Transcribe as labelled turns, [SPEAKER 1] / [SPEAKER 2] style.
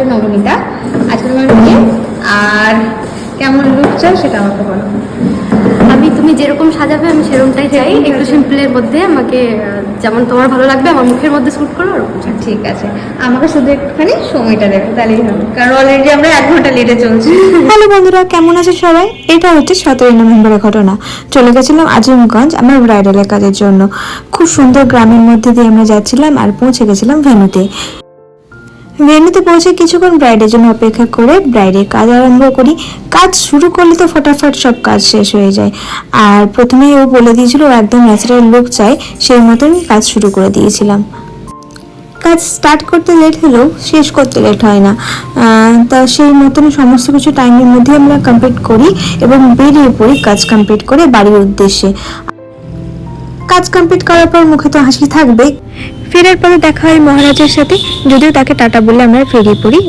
[SPEAKER 1] হচ্ছে নবনীতা আজকে তোমার বিয়ে। আর কেমন লুক চাও সেটা আমাকে বলো।
[SPEAKER 2] আমি তুমি যেরকম সাজাবে আমি সেরকমটাই চাই। একটু সিম্পলের মধ্যে আমাকে যেমন তোমার ভালো লাগবে আমার মুখের মধ্যে স্যুট করো ওরকম।
[SPEAKER 1] ঠিক আছে। আমাকে শুধু একটুখানি সময়টা দেবে তাহলেই হবে। কারণ অলরেডি আমরা এক ঘণ্টা লেটে চলছি।
[SPEAKER 3] হ্যালো বন্ধুরা কেমন আছে সবাই? এটা হচ্ছে সতেরোই নভেম্বরের ঘটনা। চলে গেছিলাম আজিমগঞ্জ আমার ব্রাইডালের কাজের জন্য। খুব সুন্দর গ্রামের মধ্যে দিয়ে আমরা যাচ্ছিলাম আর পৌঁছে গেছিলাম ভেনুতে। ভেনুতে পৌঁছে কিছুক্ষণ ব্রাইডের জন্য অপেক্ষা করে ব্রাইডের কাজ আরম্ভ করি। কাজ শুরু করলে তো ফটাফট সব কাজ শেষ হয়ে যায়। আর প্রথমেই ও বলে দিয়েছিল একদম ন্যাচারাল লুক চাই সেই মতনই কাজ শুরু করে দিয়েছিলাম। কাজ স্টার্ট করতে লেট হলেও শেষ করতে লেট হয় না। তা সেই মতন সমস্ত কিছু টাইমের মধ্যে আমরা কমপ্লিট করি এবং বেরিয়ে পড়ি কাজ কমপ্লিট করে বাড়ির উদ্দেশ্যে। কাজ কমপ্লিট করার পর মুখে তো হাসি থাকবে ফেরার পরে দেখা হয় মহারাজের সাথে, যদিও তাকে টাটা বলে আমরা ফিরিয়ে পড়ি।